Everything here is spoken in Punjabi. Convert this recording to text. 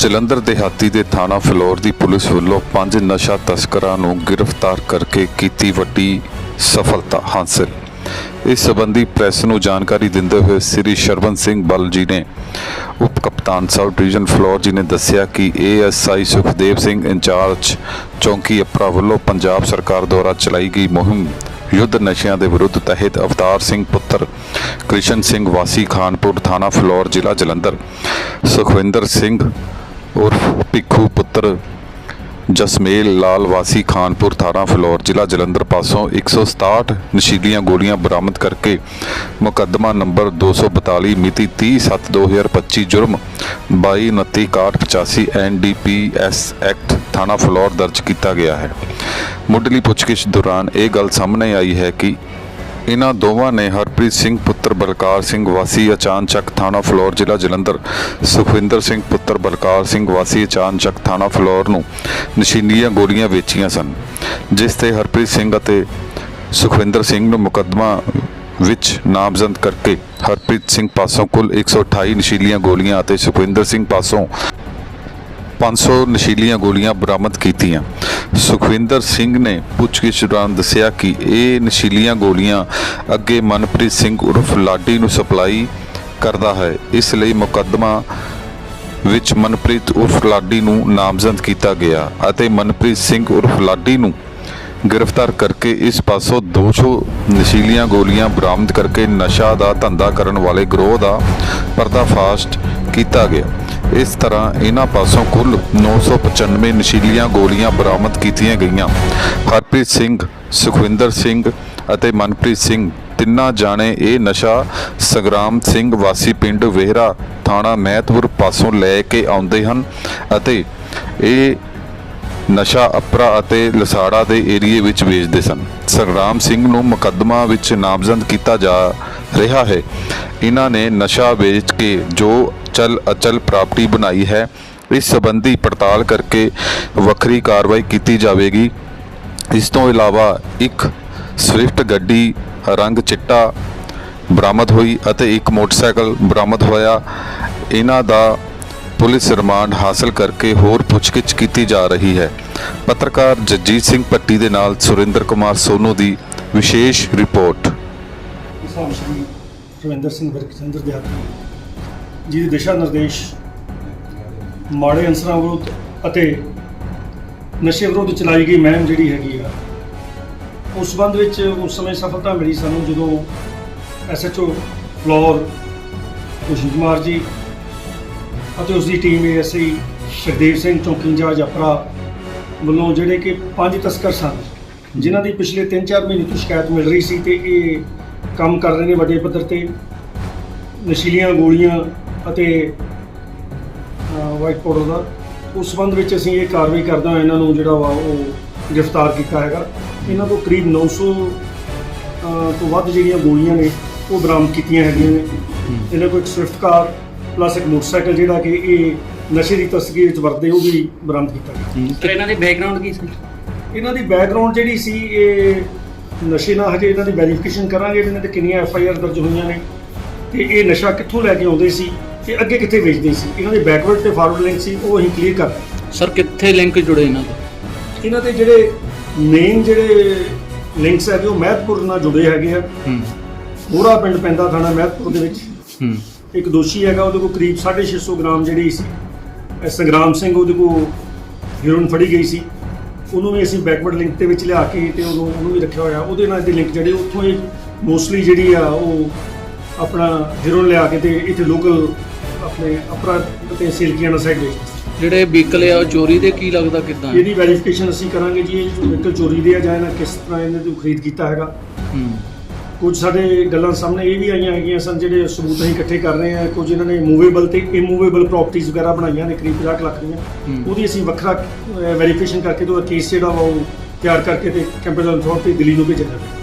ਜਲੰਧਰ ਦਿਹਾਤੀ ਦੇ ਥਾਣਾ ਫਲੋਰ ਦੀ ਪੁਲਿਸ ਵੱਲੋਂ ਪੰਜ ਨਸ਼ਾ ਤਸਕਰਾਂ ਨੂੰ ਗ੍ਰਿਫਤਾਰ ਕਰਕੇ ਕੀਤੀ ਵੱਡੀ ਸਫਲਤਾ ਹਾਸਲ। ਇਸ ਸੰਬੰਧੀ ਪ੍ਰੈਸ ਨੂੰ ਜਾਣਕਾਰੀ ਦਿੰਦੇ ਹੋਏ ਸ੍ਰੀ ਸ਼ਰਵਨ ਸਿੰਘ ਬਲ ਜੀ ਨੇ ਉਪ ਕਪਤਾਨ ਸਾਊਥ ਡਿਵੀਜ਼ਨ ਫਲੋਰ ਜੀ ਨੇ ਦੱਸਿਆ ਕਿ ਏਐਸਆਈ ਸੁਖਦੇਵ ਸਿੰਘ ਇੰਚਾਰਜ ਚੌਂਕੀ ਅਪਰਾ ਵੱਲੋਂ ਪੰਜਾਬ ਸਰਕਾਰ ਦੁਆਰਾ ਚਲਾਈ ਗਈ ਮੁਹਿੰਮ ਯੁੱਧ ਨਸ਼ਿਆਂ ਦੇ ਵਿਰੁੱਧ ਤਹਿਤ ਅਵਤਾਰ ਸਿੰਘ ਪੁੱਤਰ, ਕ੍ਰਿਸ਼ਨ ਸਿੰਘ ਵਾਸੀ, ਖਾਨਪੁਰ ਥਾਣਾ ਫਲੋਰ, ਜ਼ਿਲ੍ਹਾ ਜਲੰਧਰ। ਸੁਖਵਿੰਦਰ ਸਿੰਘ ਉਰਫ ਭਿੱਖੂ ਪੁੱਤਰ ਜਸਮੇਲ ਲਾਲ ਵਾਸੀ ਖਾਨਪੁਰ ਥਾਣਾ ਫਲੋਰ, ਜ਼ਿਲ੍ਹਾ ਜਲੰਧਰ ਪਾਸੋਂ 167 ਨਸ਼ੀਲੀਆਂ ਗੋਲੀਆਂ ਬਰਾਮਦ ਕਰਕੇ ਮੁਕੱਦਮਾ ਨੰਬਰ 242 ਮਿਤੀ 30/7/2025 ਜੁਰਮ 222985 ਐਨਡੀਪੀਐਸ ਐਕਟ ਥਾਣਾ ਫਲੋਰ ਦਰਜ ਕੀਤਾ ਗਿਆ ਹੈ। ਮੁੱਢਲੀ ਪੁੱਛਗਿੱਛ ਦੌਰਾਨ ਇਹ ਗੱਲ ਸਾਹਮਣੇ ਆਈ ਹੈ ਕਿ ਇਹਨਾਂ ਦੋਵਾਂ ਨੇ ਹਰਪ੍ਰੀਤ ਸਿੰਘ ਪੁੱਤਰ, ਬਲਕਾਰ ਸਿੰਘ ਵਾਸੀ, ਅਚਾਨਚੱਕ ਥਾਣਾ ਫਲੋਰ, ਜ਼ਿਲ੍ਹਾ ਜਲੰਧਰ। ਸੁਖਵਿੰਦਰ ਸਿੰਘ ਪੁੱਤਰ, ਬਲਕਾਰ ਸਿੰਘ ਵਾਸੀ, ਅਚਾਨਚੱਕ ਥਾਣਾ ਫਲੋਰ ਨੂੰ ਨਸ਼ੀਲੀਆਂ ਗੋਲੀਆਂ ਵੇਚੀਆਂ ਸਨ, ਜਿਸ ਤੇ ਹਰਪ੍ਰੀਤ ਸਿੰਘ ਅਤੇ ਸੁਖਵਿੰਦਰ ਸਿੰਘ ਨੂੰ ਮੁਕੱਦਮਾ ਵਿੱਚ ਨਾਮਜ਼ਦ ਕਰਕੇ ਹਰਪ੍ਰੀਤ ਸਿੰਘ ਪਾਸੋਂ ਕੁੱਲ 128 ਨਸ਼ੀਲੀਆਂ ਗੋਲੀਆਂ ਅਤੇ ਸੁਖਵਿੰਦਰ ਸਿੰਘ ਪਾਸੋਂ 500 ਨਸ਼ੀਲੀਆਂ ਗੋਲੀਆਂ ਬਰਾਮਦ ਕੀਤੀਆਂ। ਸੁਖਵਿੰਦਰ ਸਿੰਘ ਨੇ ਪੁੱਛਗਿੱਛ ਦੌਰਾਨ ਦੱਸਿਆ ਕਿ ਇਹ ਨਸ਼ੀਲੀਆਂ ਗੋਲੀਆਂ ਅੱਗੇ ਮਨਪ੍ਰੀਤ ਸਿੰਘ ਉਰਫ ਲਾਡੀ ਨੂੰ ਸਪਲਾਈ ਕਰਦਾ ਹੈ। ਇਸ ਲਈ ਮੁਕੱਦਮਾ ਵਿੱਚ ਮਨਪ੍ਰੀਤ ਉਰਫ ਲਾਡੀ ਨੂੰ ਨਾਮਜ਼ਦ ਕੀਤਾ ਗਿਆ ਅਤੇ ਮਨਪ੍ਰੀਤ ਸਿੰਘ ਉਰਫ ਲਾਡੀ ਨੂੰ ਗ੍ਰਿਫਤਾਰ ਕਰਕੇ ਇਸ ਪਾਸੋਂ 200 ਨਸ਼ੀਲੀਆਂ ਗੋਲੀਆਂ ਬਰਾਮਦ ਕਰਕੇ ਨਸ਼ਾ ਦਾ ਧੰਦਾ ਕਰਨ ਵਾਲੇ ਗਰੋਹ ਦਾ ਪਰਦਾਫਾਸ਼ ਕੀਤਾ ਗਿਆ। ਇਸ ਤਰ੍ਹਾਂ ਇਹਨਾਂ ਪਾਸੋਂ ਕੁੱਲ 995 ਨਸ਼ੀਲੀਆਂ ਗੋਲੀਆਂ ਬਰਾਮਦ ਕੀਤੀਆਂ ਗਈਆਂ। ਹਰਪ੍ਰੀਤ ਸਿੰਘ, ਸੁਖਵਿੰਦਰ ਸਿੰਘ ਅਤੇ ਮਨਪ੍ਰੀਤ ਸਿੰਘ, ਤਿੰਨਾਂ ਜਾਣੇ ਇਹ ਨਸ਼ਾ ਸੰਗਰਾਮ ਸਿੰਘ ਵਾਸੀ ਪਿੰਡ ਵੇਹਰਾ ਥਾਣਾ ਮਹਿਤਪੁਰ ਪਾਸੋਂ ਲੈ ਕੇ ਆਉਂਦੇ ਹਨ ਅਤੇ ਇਹ ਨਸ਼ਾ ਅਪਰਾ ਅਤੇ ਲਸਾੜਾ ਦੇ ਏਰੀਏ ਵਿੱਚ ਵੇਚਦੇ ਸਨ। ਸਰਗਰਾਮ ਸਿੰਘ ਨੂੰ ਮੁਕੱਦਮਾ ਵਿੱਚ ਨਾਮਜ਼ਦ ਕੀਤਾ ਜਾ ਰਿਹਾ ਹੈ। ਇਹਨਾਂ ਨੇ ਨਸ਼ਾ ਵੇਚ ਕੇ ਜੋ ਚਲ ਅਚਲ ਪ੍ਰਾਪਰਟੀ ਬਣਾਈ ਹੈ। ਇਸ ਸੰਬੰਧੀ ਪੜਤਾਲ ਕਰਕੇ ਵੱਖਰੀ ਕਾਰਵਾਈ ਕੀਤੀ ਜਾਵੇਗੀ। ਇਸ ਤੋਂ ਇਲਾਵਾ ਇੱਕ ਸਵਿਫਟ ਗੱਡੀ, ਰੰਗ ਚਿੱਟਾ ਬਰਾਮਦ ਹੋਈ ਅਤੇ ਇੱਕ ਮੋਟਰਸਾਈਕਲ ਬਰਾਮਦ ਹੋਇਆ। ਇਹਨਾਂ ਦਾ ਪੁਲਿਸ ਰਿਮਾਂਡ ਹਾਸਲ ਕਰਕੇ ਹੋਰ ਪੁੱਛਗਿੱਛ ਕੀਤੀ ਜਾ ਰਹੀ ਹੈ। ਪੱਤਰਕਾਰ ਜਗਜੀਤ ਸਿੰਘ ਪੱਟੀ ਦੇ ਨਾਲ ਸੁਰਿੰਦਰ ਕੁਮਾਰ ਸੋਨੂ ਦੀ ਵਿਸ਼ੇਸ਼ ਰਿਪੋਰਟ। ਕਿਸਾਨ ਸਿੰਘ ਵਿਰਕ ਚੰਦਰ ਦੇ ਜਿਹਦੇ ਦਿਸ਼ਾ ਨਿਰਦੇਸ਼ ਮਾੜੇ ਅੰਸਰਾਂ ਵਿਰੁੱਧ ਅਤੇ ਨਸ਼ੇ ਵਿਰੁੱਧ ਚਲਾਈ ਗਈ ਮਹਿਮ ਜਿਹੜੀ ਹੈਗੀ ਆ, ਉਸ ਸੰਬੰਧ ਵਿੱਚ ਉਸ ਸਮੇਂ ਸਫਲਤਾ ਮਿਲੀ ਸਾਨੂੰ ਜਦੋਂ ਐਸਐਚਓ ਫਲੋਰ ਖੁਸ਼ੀ ਕੁਮਾਰ ਜੀ ਅਤੇ ਉਸ ਦੀ ਟੀਮ ਏਐਸਆਈ ਸੁਖਦੇਵ ਸਿੰਘ ਚੌਂਕੀ ਇੰਚਾਰਜ ਅਪਰਾ ਵੱਲੋਂ ਜਿਹੜੇ ਕਿ ਪੰਜ ਤਸਕਰ ਸਨ, ਜਿਨ੍ਹਾਂ ਦੀ ਪਿਛਲੇ 3-4 ਮਹੀਨੇ ਤੋਂ ਸ਼ਿਕਾਇਤ ਮਿਲ ਰਹੀ ਸੀ ਤੇ ਇਹ ਕੰਮ ਕਰ ਰਹੇ ਨੇ ਵੱਡੇ ਪੱਧਰ ਤੇ, ਨਸ਼ੀਲੀਆਂ ਗੋਲੀਆਂ ਅਤੇ ਵਾਈਟ ਪਾਊਡਰ ਦਾ। ਉਸ ਸੰਬੰਧ ਵਿੱਚ ਅਸੀਂ ਇਹ ਕਾਰਵਾਈ ਕਰਦਾ ਇਹਨਾਂ ਨੂੰ ਜਿਹੜਾ ਵਾ ਉਹ ਗ੍ਰਿਫਤਾਰ ਕੀਤਾ ਹੈਗਾ। ਇਹਨਾਂ ਤੋਂ ਕਰੀਬ 900 ਅਹ, ਤੋਂ ਵੱਧ ਜਿਹੜੀਆਂ ਗੋਲੀਆਂ ਨੇ ਉਹ ਬਰਾਮਦ ਕੀਤੀਆਂ ਹੈਗੀਆਂ ਨੇ। ਇਹਨਾਂ ਕੋਲ ਇੱਕ ਸਵਿਫਟ ਕਾਰ ਪਲੱਸ ਇੱਕ ਮੋਟਰਸਾਈਕਲ ਜਿਹੜਾ ਕਿ ਇਹ ਨਸ਼ੇ ਦੀ ਤਸਕਰੀ ਵਿੱਚ ਵਰਤਦੇ ਉਹ ਵੀ ਬਰਾਮਦ ਕੀਤਾ ਗਿਆ। ਸਰ ਇਹਨਾਂ ਦੀ ਬੈਕਗ੍ਰਾਉਂਡ ਕੀ ਸੀ? ਇਹਨਾਂ ਦੀ ਬੈਕਗ੍ਰਾਉਂਡ ਜਿਹੜੀ ਸੀ ਇਹ ਨਸ਼ੇ ਨਾਲ ਹਜੇ ਇਹਨਾਂ ਦੀ ਵੈਰੀਫਿਕੇਸ਼ਨ ਕਰਾਂਗੇ। ਇਹਨਾਂ ਤੇ ਕਿੰਨੀਆਂ ਐਫ ਆਈ ਆਰ ਦਰਜ ਹੋਈਆਂ ਨੇ। ਤੇ ਇਹ ਨਸ਼ਾ ਕਿੱਥੋਂ ਲੈ ਕੇ ਆਉਂਦੇ ਸੀ? ਤੇ ਅੱਗੇ ਕਿੱਥੇ ਵੇਚਦੇ ਸੀ? ਇਹਨਾਂ ਦੇ ਬੈਕਵਰਡ ਤੇ ਫਾਰਵਰਡ ਲਿੰਕ ਸੀ ਉਹ ਅਸੀਂ ਕਲੀਅਰ ਕਰ ਸਰ ਕਿੱਥੇ ਲਿੰਕ ਜੁੜੇ ਇਹਨਾਂ ਤੋਂ ਇਹਨਾਂ ਦੇ ਜਿਹੜੇ ਮੇਨ ਜਿਹੜੇ ਲਿੰਕਸ ਹੈਗੇ ਉਹ ਮਹਿਤਪੁਰ ਨਾਲ ਜੁੜੇ ਹੈਗੇ ਆ। ਹੂੰ। ਮੋਰਾ ਪਿੰਡ ਪੈਂਦਾ ਥਾਣਾ ਮਹਿਤਪੁਰ ਦੇ ਵਿੱਚ। ਹੂੰ। ਇੱਕ ਦੋਸ਼ੀ ਹੈਗਾ ਉਹਦੇ ਕੋਲ ਕਰੀਬ 650 ਗ੍ਰਾਮ ਜਿਹੜੀ ਸੀ ਇਹ ਸੰਗਰਾਮ ਸਿੰਘ ਉਹਦੇ ਕੋਲ ਹੀਰੋਇਨ ਫੜੀ ਗਈ ਸੀ। ਉਹਨੂੰ ਵੀ ਅਸੀਂ ਬੈਕਵਰਡ ਲਿੰਕ ਦੇ ਵਿੱਚ ਲਿਆ ਕੇ ਤੇ ਉਹਨੂੰ ਉਹਨੂੰ ਵੀ ਰੱਖਿਆ ਹੋਇਆ। ਉਹਦੇ ਨਾਲ ਦੇ ਲਿੰਕ ਜਿਹੜੇ ਉੱਥੋਂ ਹੀ ਮੋਸਟਲੀ ਜਿਹੜੀ ਆ ਉਹ ਆਪਣਾ ਹੀਰੋਇਨ ਲਿਆ ਕੇ ਤੇ ਇੱਥੇ ਲੋਕਲ ਆਪਣੇ ਅਪਰਾ ਤੇ ਸਿਲਕੀਆਂ ਸਾਈਡ ਵੇਚਦੇ ਸੀ ਜਿਹੜੇ ਵਹੀਕਲ ਆ ਉਹ ਚੋਰੀ ਦੇ ਕੀ ਲੱਗਦਾ ਕਿਦਾਂ? ਇਹਦੀ ਵੈਰੀਫਿਕੇਸ਼ਨ ਅਸੀਂ ਕਰਾਂਗੇ ਜੀ ਇਹ ਵਹੀਕਲ ਚੋਰੀ ਦੇ ਆ ਜਾਂ ਇਹਨਾਂ ਕਿਸ ਤਰ੍ਹਾਂ ਇਹਨਾਂ ਤੋਂ ਖਰੀਦ ਕੀਤਾ ਹੈਗਾ। ਹੂੰ। ਕੁਝ ਸਾਡੇ ਗੱਲਾਂ ਸਾਹਮਣੇ ਇਹ ਵੀ ਆਈਆਂ ਹੈਗੀਆਂ ਸਨ ਜਿਹੜੇ ਸਬੂਤ ਅਸੀਂ ਇਕੱਠੇ ਕਰ ਰਹੇ ਹਾਂ। ਕੁਝ ਇਹਨਾਂ ਨੇ ਮੂਵੇਬਲ ਤੇ ਇਮੂਵੇਬਲ ਪ੍ਰਾਪਰਟੀਆਂ ਵਗੈਰਾ ਬਣਾਈਆਂ ਨੇ ਕਰੀਬ 50 ਲੱਖ ਦੀਆਂ। ਹੂੰ। ਉਹਦੀ ਅਸੀਂ ਵੱਖਰਾ ਵੈਰੀਫਿਕੇਸ਼ਨ ਕਰਕੇ ਤੇ ਉਹਦਾ ਕੇਸ ਜਿਹੜਾ ਉਹ ਤਿਆਰ ਕਰਕੇ ਤੇ ਕੰਪਿਊਟਰ ਅਥਾਰਟੀ ਦਿੱਲੀ ਨੂੰ ਭੇਜਿਆ ਜਾਵੇ